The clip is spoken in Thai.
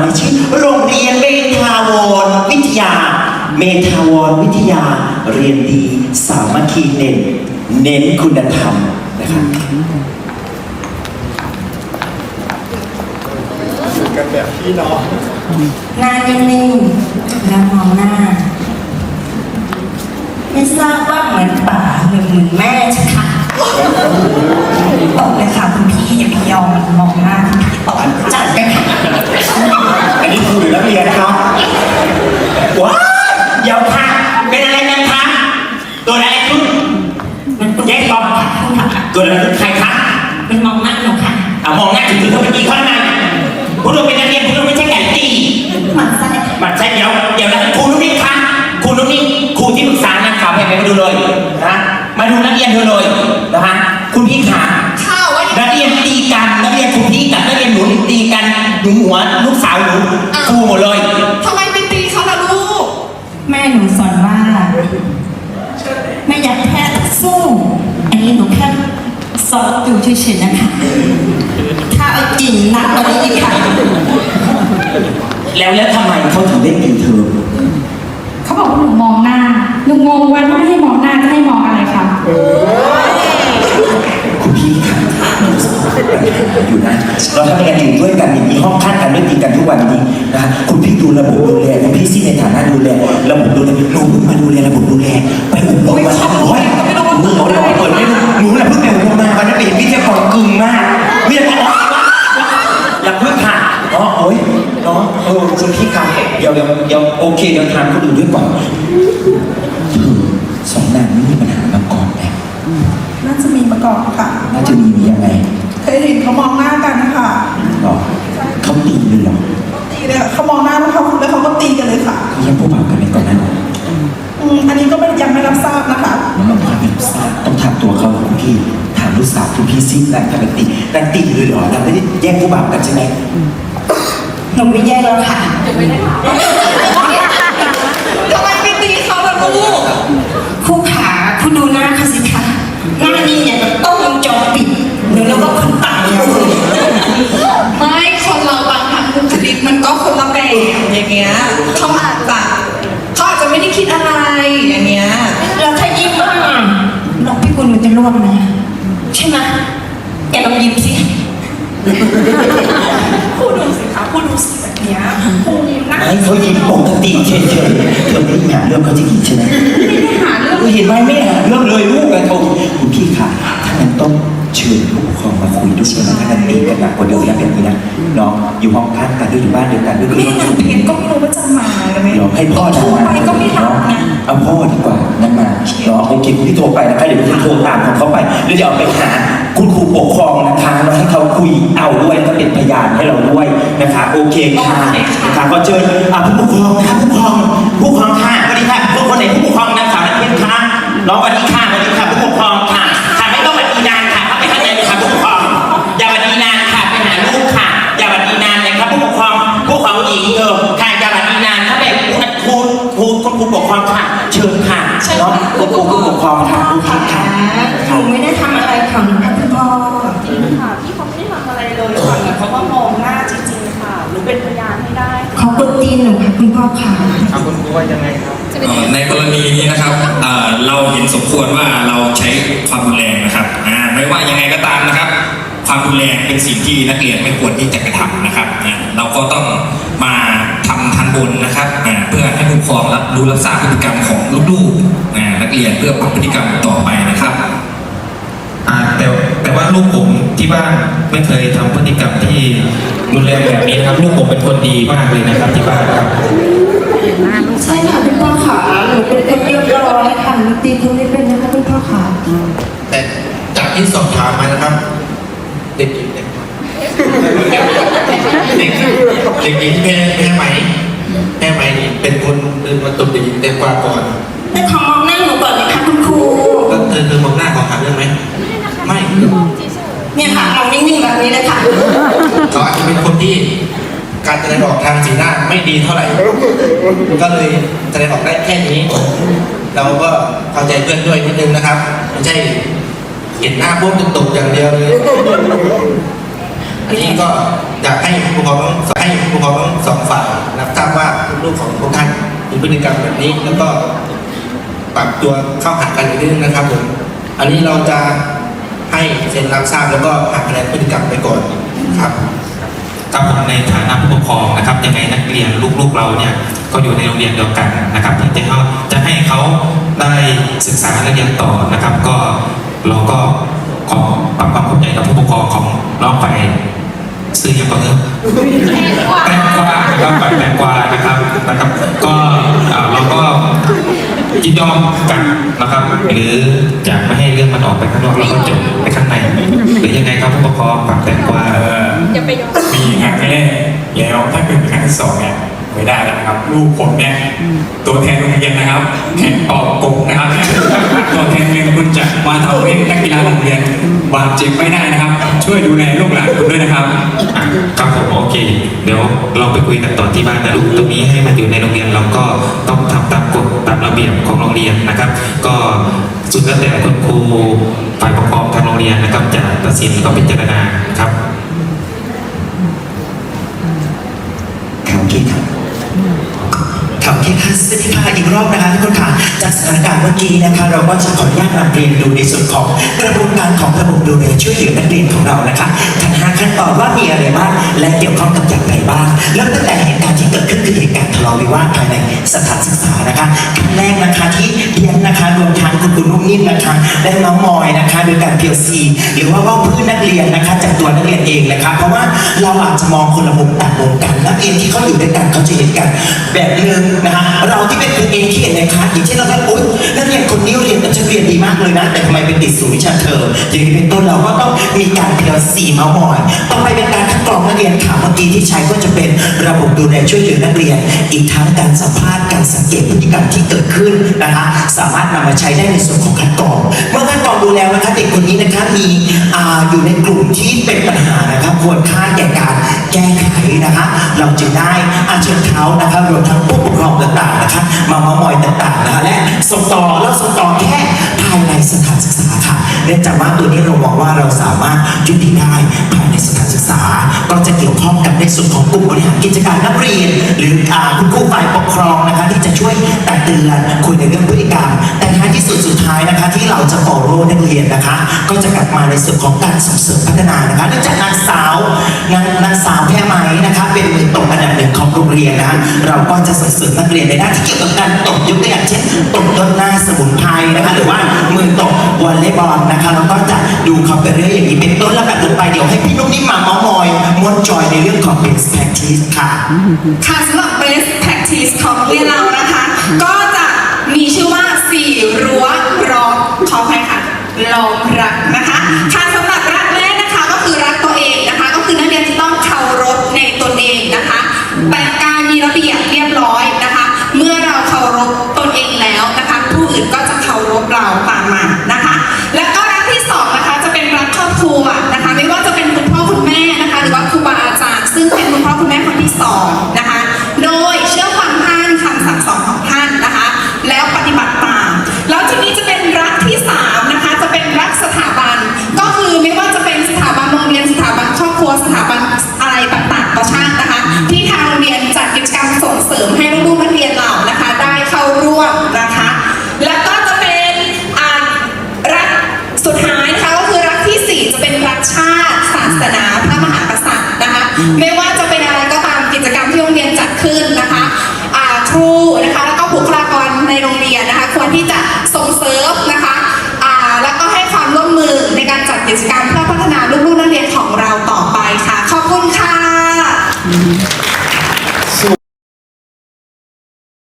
ในชื่อโรงเรียนเมทาวรวิทยา เมทาวรวิทยาเรียนดีสามัคคีเน้นเน้นคุณธรรมนะครับกันแบบพี่น้องหน้านิ่งๆแล้วมองหน้าไม่ทราบว่าเหมือนป่าหรือเหมือนแม่ใช่ค่ะบอกเลยค่ะคุณพี่อย่าไปยอมมันมองหน้าคุณพี่ตอบจัดไปค่ะ อันนี้ครูหรือนักเรียนนะครับว้าเดี๋ยวค่ะเป็นอะไรกันคะเกิดอะไรขึ้นมันแยกตอบค่ะคุณค่ะเกิดอะไรขึ้นใครคะมันมองหน้าหนูค่ะอะมองหน้าถึงถึงเธอไปตีเขาทำไมคุณดูเป็นนักเรียนคุณดูไม่ใช่ไก่ตีหมันไส้มันใช่เดี๋ยวเดี๋ยวนะครูนุ้นิดคะครูนุ้นิดครูที่ปรึกษานักข่าวให้ไปมาดูเลยนะมาดูนักเรียนเธอเลยนะคะคุณพี่ขา กับนักเรียนหนูตีกันหนูหัวลูกสาวหนูครูหมดเลย ทำไมไปตีเขาล่ะลูก แม่หนูสอนว่าไม่อยากแค่สู้ อันนี้หนูแค่สอนอยู่เฉยๆนะคะ ถ้าเอาจริงหนักกว่านี้อีกค่ะ แล้วแล้วทำไมเขาถึงเล่นกินเธอ เขาบอกว่าหนูมองหน้า หนูงงว่าถ้าไม่ให้มองหน้าจะให้มองอะไร อยู่นะเราทำงานอยู่ด้วยกันอย่างนี้ห้องคัดกันไม่ตีกันทุกวันนี้นะฮะคุณพี่ดูระบบดูแลคุณพี่ซี่ในฐานะดูแลระบบดูแลหนูเพิ่งมาดูแลระบบดูแลไปอบรมมาสองร้อยมึงเอาเราเปิดไม่รู้หนูแหละเพิ่งไปอบรมมาวันนั้นไปเห็นวิทยากรกึ่งมากวิทยากอ๋ออย่าเพิ่งค่ะอ๋อโอ้ยเนาะเออคุณพี่ค่ะเดี๋ยวเดี๋ยวเดี๋ยวโอเคเดี๋ยวถามคนอื่นด้วยก่อนเธอสองนางไม่มีปัญหามาก่อนไหมน่าจะมีมาก่อนค่ะน่าจะมีมียังไง เคยเห็นเขามองหน้ากันนะคะหรอเขาตีเลยเหรอตีเลยค่ะเขามองหน้าแล้วเขาแล้วเขาก็ตีกันเลยค่ะเขายังผู้บ่าวกันในก่อนนั้นอืมอันนี้ก็ไม่ยังไม่รับทราบนะคะแล้วมันความเป็นทราบต้องถามตัวเขาคุณพี่ถามลูกสาวคุณพี่ซินางทำเป็นตีนางตีเลยเหรอนางไม่ได้แย่งผู้บ่าวกันใช่ไหมหนูไม่แยกแล้วค่ะ พี่คุณหนูจะร่วงไหมใช่ไหมแกลองยิ้มสิพูดดูสิคะพูดดูสิแบบเนี้ยพูดนะไอ้เขายิ้มปกติเฉยๆเธอไม่ได้หาเรื่องเขาจะกินใช่ไหมไม่ได้หาเรื่องเห็นไหมไม่หาเรื่องเลยลูกนะโทคุณพี่ค่ะถ้างั้นต้องเชิญผู้ปกครองมาคุยด้วยนะถ้างั้นตีกันหนักกว่าเดิมแล้วแบบนี้นะน้องอยู่ห้องพักกันด้วยอยู่บ้านเดียวกันด้วยคือนี่หนูเพนก็ไม่รู้ว่าจะมาหรือไม่ลองให้พ่อโทรทำไปก็ไม่รับนะเอาพ่อดีกว่านั่นมาเนาะโอเคคุณพี่โทรไปนะคะเดี๋ยวคุณโทรตามของเขาไปแล้วเดี๋ยวเอาไปหาคุณครูปกครองนะคะแล้วให้เขาคุยเอาด้วยแล้วก็เป็นพยานให้เราด้วยนะคะ โอเคค่ะนะคะก็เชิญอะผู้ปกครองนะคะผู้ปกครองผู้ปกครองค่ะสวัสดีค่ะผู้คนไหนผู้ปกครองนางสาวนักเรียนคะน้องสวัสดีค่ะ ครองหญิงเออค่ะอย่าสวัสดีนานถ้าเป็นครูครูครูครูปกครองค่ะ เชิญค่ะเนาะครูครูผู้ปกครองค่ะผู้คิดค่ะหนูไม่ได้ทำอะไรค่ะหนูเป็นคุณพ่อจริงค่ะพี่เขาไม่ได้ทำอะไรเลยค่ะเหมือนเขามามองหน้าจริงๆค่ะหนูเป็นพยานให้ได้ขอกดตีนหนูค่ะคุณพ่อค่ะครับคุณครูว่ายังไงครับ เอ่อในกรณีนี้นะครับเอ่อเราเห็นสมควรว่าเราใช้ความรุนแรงนะครับอ่าไม่ว่ายังไงก็ตามนะครับ ความรุนแรงเป็นสิ่งที่นักเรียนไม่ควรที่จะกระทำนะครับอ่าเราก็ต้องมาทำทัน บนนะครับอ่าเพื่อให้ผู้ปกครองรับรู้รับทราบพฤติกรรมของลูกๆอ่านักเรียนเพื่อปรับพฤติกรรมต่อไปนะครับอ่าแต่แต่ว่าลูกผมที่บ้านไม่เคยทำพฤติกรรมที่รุนแรงแบบนี้นะครับ ลูกผมเป็นคนดีมากเลยนะครับที่บ้านครับใช่ค่ะคุณพ่อค่ะหนูเป็นคนเรียบร้อยค่ะหนูตีคุณไม่เป็นนะคะคุณพ่อค่ะแต่จากที่สอบถามมานะครับเด็กหญิงเด็กเด็กเด็กหญิงแม่แม่ไหม แม่ไหมนี่เป็นคนเดินมาตบเด็กหญิงแต่กว่าก่อนแต่ขอมองหน้าหนูก่อนนะคะคุณครูแล้วเธอเธอมองหน้าของหาเรื่องไหมไม่เนี่ยค่ะมองนิ่งๆแบบนี้เลยค่ะเขาอาจจะเป็นคนที่การแสดงออกทางสีหน้าไม่ดีเท่าไหร่ ก็เลยแสดงออกได้แค่นี้ เราก็เข้าใจเพื่อนด้วยนิดนึงนะครับ ไม่ใช่เห็นหน้าพวกตกๆอย่างเดียวเลย อันนี้ก็อยากให้ผู้ปกครองทั้งให้ผู้ปกครองสองฝ่ายรับทราบว่าลูกของพวกท่านมีพฤติกรรมแบบนี้ แล้วก็ปรับตัวเข้าหากันอีกนิดนึงนะครับผมอันนี้เราจะให้เซ็นรับทราบแล้วก็หักคะแนนพฤติกรรมไปก่อนครับครับผมในฐานะผู้ปกครองนะครับยังไงนักเรียนลูกๆเราเนี่ยก็อยู่ในโรงเรียนเดียวกันนะครับที่จะเขาจะให้เขาได้ศึกษาและเรียนต่อนะครับ ก็เราก็ขอปรับความเข้าใจกับผู้ปกครองของน้องไป ซื้ออย่างก็เถอะแตงกวานะครับไปแตงกวานะครับนะครับ ก็อ่าเราก็ยินยอมกันนะครับ หรือจะไม่ให้เรื่องมันออกไปข้างนอกเราก็จบไปข้างในหรือยังไงครับผู้ปกครองปรับแตงกวาเอ่อมีครั้งแรกแล้วถ้าเป็นครั้งที่สองเนี่ย ไม่ได้แล้วนะครับ ลูกผมเนี่ยตัวแทนโรงเรียนนะครับแข่งเป่ากบนะครับ ตัวแทนเรียนคุณจะมาทำให้นักกีฬาโรงเรียนบาดเจ็บไม่ได้นะครับ ช่วยดูแลลูกหลานคุณด้วยนะครับครับผมโอเค เดี๋ยวเราไปคุยกันต่อที่บ้านนะลูกตรงนี้ให้มันอยู่ในโรงเรียนเราก็ต้องทำตามกฎตามระเบียบของโรงเรียนนะครับ ก็สุดแล้วแต่คุณครูฝ่ายปกครองทางโรงเรียนนะครับจะตัดสินก็พิจารณาครับ เคค่ะสวัสดีค่ะอีกรอบนะคะทุกคนค่ะจากสถานการณ์เมื่อกี้นะคะ เราก็จะขออนุญาตนำเรียนดูในส่วนของกระบวนการของระบบดูแลช่วยเหลือนักเรียนของเรานะคะ ขั้นตอนว่ามีอะไรบ้างและเกี่ยวข้องกับอย่างไรบ้างเริ่มตั้งแต่เหตุการณ์ที่เกิดขึ้นคือเหตุการณ์ทะเลาะวิวาทภายในสถานศึกษานะคะขั้นแรกนะคะที่เรียนนะคะรวมทั้งคุณครูนุ่มนิ่มนะคะ และน้องมอยนะคะ โดยการ PLC หรือว่าว่าเพื่อนนักเรียนนะคะจากตัวนักเรียนเองนะคะ เพราะว่าเราอาจจะมองคนละมุมต่างมุมกันนักเรียนที่เขาอยู่ด้วยกันเขาจะเห็นกัน แบบหนึ่งนะคะเราที่เป็นครูเองที่เห็นในคลาสอย่างเช่นเราก็โอ๊ยนักเรียนคนนี้เรียนกับฉันเรียนดีมากเลยนะ แต่ทำไมเป็นติดศูนย์วิชาเทออย่างนี้เป็นต้นเราก็ต้องมีการเพียสี่เมาส์มอยต่อไปเป็นการคัดกรองนักเรียนค่ะเมื่อกี้ที่ใช้ก็จะเป็นระบบดูแลช่วยเหลือนักเรียน อีกทั้งการสัมภาษณ์การสังเกตพฤติกรรมที่เกิดขึ้นนะคะสามารถนำมาใช้ได้ในส่วนของคัดกรอง เมื่อคัดกรองดูแล้วนะคะเด็กคนนี้นะคะมีออยู่ในกลุ่มที่เป็นปัญหานะคะควรค่าแก่การแก้ไขนะคะ เราจึงได้อาเชิญเขานะคะรวมทั้งผู้ปกครองต่างๆนะคะมาเมามอยต่างๆนะคะและส่งต่อแล้วส่งต่อแค่ภายในสถานศึกษา เนื่องจากว่าตัวนี้เรามองว่าเราสามารถยุติได้ภายในสถานศึกษา ก็จะเกี่ยวข้องกับในส่วนของกลุ่มบริหารกิจการนักเรียน หรือคุณครูฝ่ายปกครองนะคะที่จะช่วยตักเตือนคุยในเรื่องพฤติกรรม แต่ท้ายที่สุดสุดท้ายนะคะ ที่เราจะ follow นักเรียนนะคะ ก็จะกลับมาในส่วนของการส่งเสริมพัฒนานะคะเนื่องจากนางสาวนางนางสาวแพรไหมนะคะเป็นมือตบอันดับหนึ่งของโรงเรียนนะเราก็จะส่งเสริมนักเรียนในด้านที่เกี่ยวกับการตบยกตัวอย่างเช่นตบต้นหน้าสมุนไพรนะคะหรือว่า อลเลย์บอลนะคะเราก็จะดูเขาไปเรื่อยอย่างนี้เป็นต้นแล้วแบบลงไปเดี๋ยวให้พี่นุ่มนิ่มมาเมาส์มอยมวนจอยในเรื่องของ best practice ค่ะ ค่ะสำหรับ best practice ของเรียนเรานะคะ ก็จะมีชื่อว่าสี่รั้วรองขออภัยค่ะรองรักนะคะค่ะสำหรับรักแรกนะคะก็คือรักตัวเองนะคะ ก็คือนักเรียนจะต้องเคารพในตนเองนะคะแบ่งการ